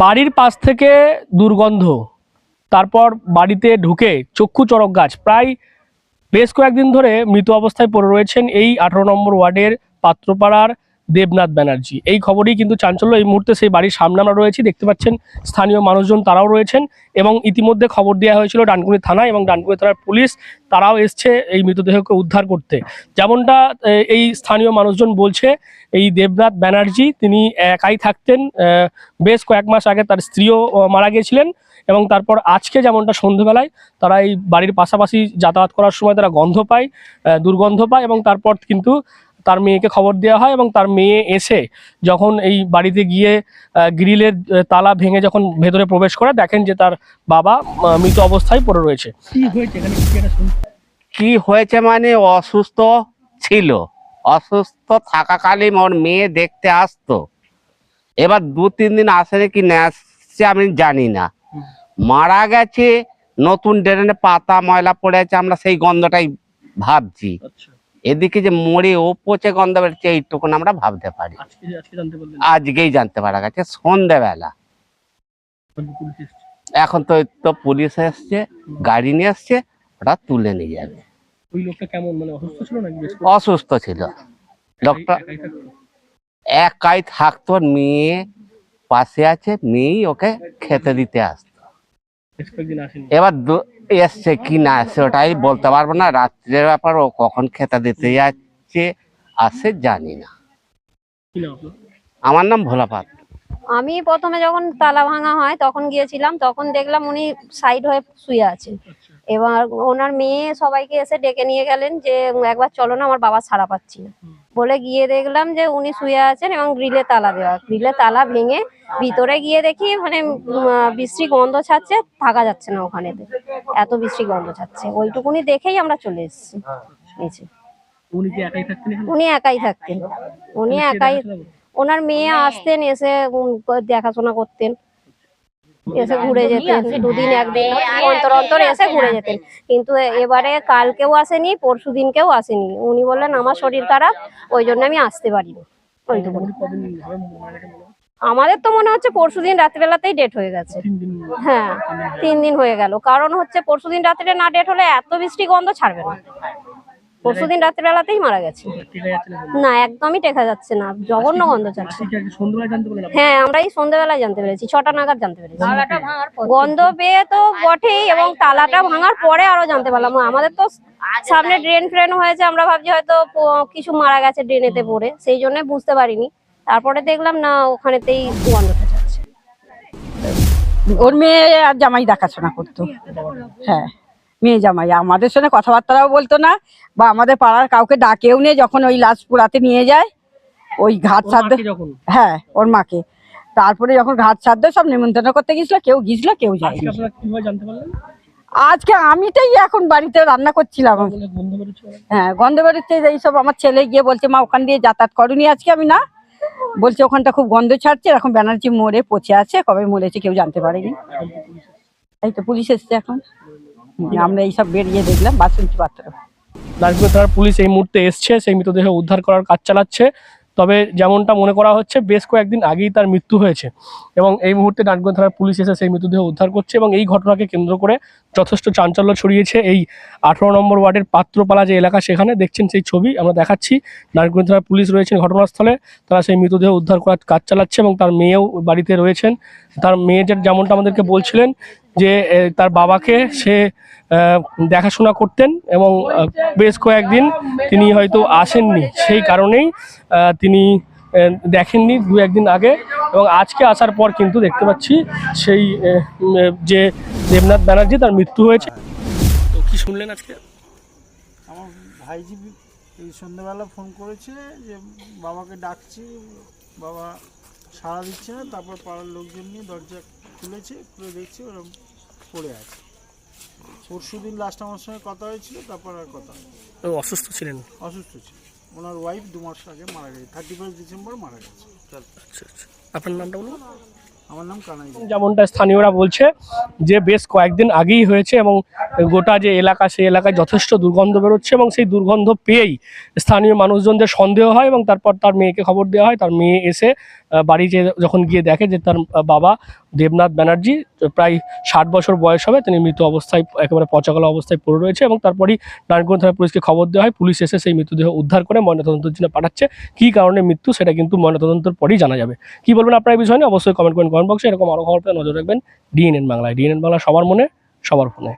বাড়ির পাশ থেকে দুর্গন্ধ, তারপর বাড়িতে ঢুকে চক্ষু চড়ক গাছ। প্রায় বেশ কয়েকদিন ধরে মৃত অবস্থায় পড়ে রয়েছেন এই আঠারো নম্বর ওয়ার্ডের পাত্রপাড়ার দেবনাথ ব্যানার্জি। এই খবরই কিন্তু চাঞ্চল্য। এই মুহূর্তে সেই বাড়ির সামনে আমরা রয়েছি, দেখতে পাচ্ছেন স্থানীয় মানুষজন তারাও রয়েছেন এবং ইতিমধ্যে খবর দেওয়া হয়েছিল ডানকুনি থানায় এবং ডানকুনি থানার পুলিশ তারাও এসছে এই মৃতদেহকে উদ্ধার করতে। যেমনটা এই স্থানীয় মানুষজন বলছে, এই দেবনাথ ব্যানার্জি, তিনি একাই থাকতেন বেশ কয়েক মাস আগে তার স্ত্রীও মারা গিয়েছিলেন এবং তারপর আজকে যেমনটা সন্ধেবেলায় তারা এই বাড়ির পাশাপাশি যাতায়াত করার সময় তারা গন্ধ পায় দুর্গন্ধ পায় এবং তারপর কিন্তু তার মেয়েকে খবর দেওয়া হয় এবং তার মেয়ে এসে যখন এই বাড়িতে গিয়ে গ্রিলের তালা ভেঙে যখন ভেতরে প্রবেশ করে দেখেন যে তার বাবা মৃত অবস্থায় পড়ে রয়েছে। কি হয়েছে এখানে? কি হয়েছে মানে অসুস্থ ছিল। অসুস্থ থাকাকালীন ওর মেয়ে দেখতে আসতো। এবার দু তিন দিন আসেনি কি না আসছে আমি জানি না। মারা গেছে নতুন ড্রেনে পাতা ময়লা পড়ে আছে আমরা সেই গন্ধটাই ভাবছি। আচ্ছা। এদিকে যে মরে ও পচে গন্ধ বেরোচ্ছে এইটুকুন আমরা ভাবতে পারি। আজকেই জানতে পারা গেছে সন্ধেবেলা। এখন তো তো পুলিশ এসছে গাড়ি নিয়ে এসছে ওটা তুলে নিয়ে যাবে। ওই লোকটা কেমন মানে অসুস্থ ছিল নাকি বেশ? অসুস্থ ছিল। লোকটা একাই থাকতো? মেয়ে পাশে আছে মেয়েই ওকে খেতে দিতে আসতো। এবার এসছে কি না এসছে ওটাই বলতে পারব না। রাত্রের ব্যাপার ও কখন খেতে দিতে যাচ্ছে আসে জানি না। কি নাম আপনার? আমার নাম ভোলা পাত আমি প্রথমে যখন তালা ভাঙা হয় তখন গিয়েছিলাম তখন দেখলাম উনি সাইড হয়ে শুয়ে আছেন। আচ্ছা। এবার ওনার মেয়ে সবাইকে এসে ডেকে নিয়ে গেলেন যে একবার চলো না আমার বাবা ছাড়া পাচ্ছি না। বলে গিয়ে দেখলাম যে উনি শুয়ে আছেন এবং গ্রিলে তালা দেওয়া গ্রিলে তালা ভেঙে ভিতরে গিয়ে দেখি মানে বিশ্রী গন্ধ ছাড়ছে থাকা যাচ্ছে না ওখানে। এত বিশ্রী গন্ধ ছাড়ছে। ওইটুকুনি দেখেই আমরা চলে এসেছি নিচে। উনি একাই থাকতেন উনি একাই? ওনার মেয়ে আসতেন এসে দেখাশোনা করতেন। এসে ঘুরে যেতেন দুদিন একদিন অন্তর অন্তর এসে ঘুরে যেতেন। কিন্তু এবারে কালকেও আসেনি পরশু দিনকেও আসেনি। উনি বললেন আমার শরীর খারাপ ওই জন্য আমি আসতে পারিনি। হয়? আমাদের তো মনে হচ্ছে পরশু দিন রাত্রিবেলাতেই ডেট হয়ে গেছে। হ্যাঁ। তিন দিন হয়ে গেল। কারণ হচ্ছে পরশু দিন রাত্রে না ডেট হলে এত বৃষ্টি গন্ধ ছাড়বে না। পরশু দিন রাত্রিবেলাতেই মারা গেছে। না একদমই দেখা যাচ্ছে না। জঘন্য গন্ধ আপনি? হ্যাঁ আমরা এই সন্ধ্যেবেলায় জানতে পেরেছি। ছটা নাগাদ জানতে পেরেছি। গন্ধ পেয়ে তো বটেই এবং তালাটা ভাঙার পরে আরও জানতে পারলাম। আমাদের তো সামনে ড্রেন ফ্রেন হয়েছে। আমরা ভাবছি হয়তো কিছু মারা গেছে ড্রেনেতে পড়ে। সেই জন্য বুঝতে পারিনি। তারপরে দেখলাম না ওখানেতেই গন্ধটা যাচ্ছে ওর মেয়ে আর জামাই দেখাশোনা করতো। হ্যাঁ। মেয়ে জামাই। আমাদের সঙ্গে কথাবার্তাও বলতো না বা আমাদের পাড়ার কাউকে ডাকেও নিয়ে যখন ওই লাশ পুরাতে নিয়ে যায় ওই ঘাট সাধ্য হ্যাঁ ওর মাকে। তারপরে যখন ঘাট সাধ্য সব নিমন্ত্রণ করতে গেছিল কেউ গিয়েছিল কেউ যায় আজকে আমি তো এই এখন বাড়িতে রান্না করছিলাম। হ্যাঁ গন্ধ বেরোচ্ছে এইসব আমার ছেলে গিয়ে বলছে মা ওখান দিয়ে যাতায়াত করুনি আজকে আমি না? বলছে ওখানটা খুব গন্ধ ছাড়ছে এখন ব্যানার্জি মোড়ে পচে আছে কবে মরেছে কেউ জানতে পারেনি। তো পুলিশ এসেছে। এই তো পুলিশ এসছে এখন। আমরা এইসব বেরিয়ে দেখলাম বাসন্তী পাত্র নারায়ণপুর থানার পুলিশ এই মুহূর্তে এসছে, সেই মৃতদেহ উদ্ধার করার কাজ চালাচ্ছে। তবে যেমনটা মনে করা হচ্ছে, বেশ কয়েকদিন আগেই তার মৃত্যু হয়েছে এবং এই মুহূর্তে ডানকুনি থানার পুলিশ এসে সেই মৃতদেহ উদ্ধার করছে এবং এই ঘটনাকে কেন্দ্র করে যথেষ্ট চাঞ্চল্য ছড়িয়েছে। এই আঠারো নম্বর ওয়ার্ডের পাত্রপালা যে এলাকা, সেখানে দেখছেন সেই ছবি, আমরা দেখাচ্ছি। ডানকুনি থানার পুলিশ রয়েছেন ঘটনাস্থলে, তারা সেই মৃতদেহ উদ্ধার করার কাজ চালাচ্ছে এবং তার মেয়েও বাড়িতে রয়েছেন। তার মেয়ে যেমনটা আমাদেরকে বলছিলেন যে তার বাবাকে সে দেখাশোনা করতেন এবং বেশ কয়েকদিন তিনি হয়তো আসেননি। সেই কারণেই তিনি দেখেননি দু একদিন আগে এবং আজকে আসার পর কিন্তু দেখতে পাচ্ছি সেই যে দেবনাথ ব্যানার্জি তার মৃত্যু হয়েছে। তো কি শুনলেন আজকে? আমার ভাইজি, এই সন্ধ্যাবেলা ফোন করেছে যে, বাবাকে ডাকছি, বাবা সাড়া দিচ্ছে না তারপর পাড়ার লোকজন নিয়ে দরজা খুলেছে খুলে দেখছি ওরকম পড়ে আছে। পরশু দিন লাস্ট আমার সঙ্গে কথা হয়েছিল তারপর আর কথা অসুস্থ ছিলেন? অসুস্থ ছিল ওনার ওয়াইফ দু মাস আগে মারা গেছে থার্টি ফার্স্ট ডিসেম্বর মারা গেছে। আচ্ছা আচ্ছা। আপনার নামটা বলুন? যেমনটা স্থানীয়রা বলছে যে বেশ কয়েকদিন আগেই হয়েছে এবং গোটা যে এলাকা, সেই এলাকায় যথেষ্ট দুর্গন্ধ বেরোচ্ছে এবং সেই দুর্গন্ধ পেয়েই স্থানীয় মানুষজনদের সন্দেহ হয় এবং তারপর তার মেয়েকে খবর দেওয়া হয়। তার মেয়ে এসে বাড়িতে যখন গিয়ে দেখে যে তার বাবা দেবনাথ ব্যানার্জি, প্রায় ষাট বছর বয়স হবে, তিনি মৃত অবস্থায়, একেবারে পচাগলা অবস্থায় পড়ে রয়েছে এবং তারপরই নারায়ণগঞ্জ থানা পুলিশকে খবর দেওয়া হয়। পুলিশ এসে সেই মৃতদেহ উদ্ধার করে ময়নাতদন্তের জন্য পাঠাচ্ছে। কী কারণে মৃত্যু সেটা কিন্তু ময়নাতদন্তের পরেই জানা যাবে। কি বলবেন আপনার এই বিষয় নিয়ে? অবশ্যই কমেন্ট করেন। কমেন্ট বক্সে এরকম আরও খবর পেয়ে নজর রাখবেন ডিএনএন বাংলায়। ডিএনএন বাংলা সবার মনে, সবার ফোনে।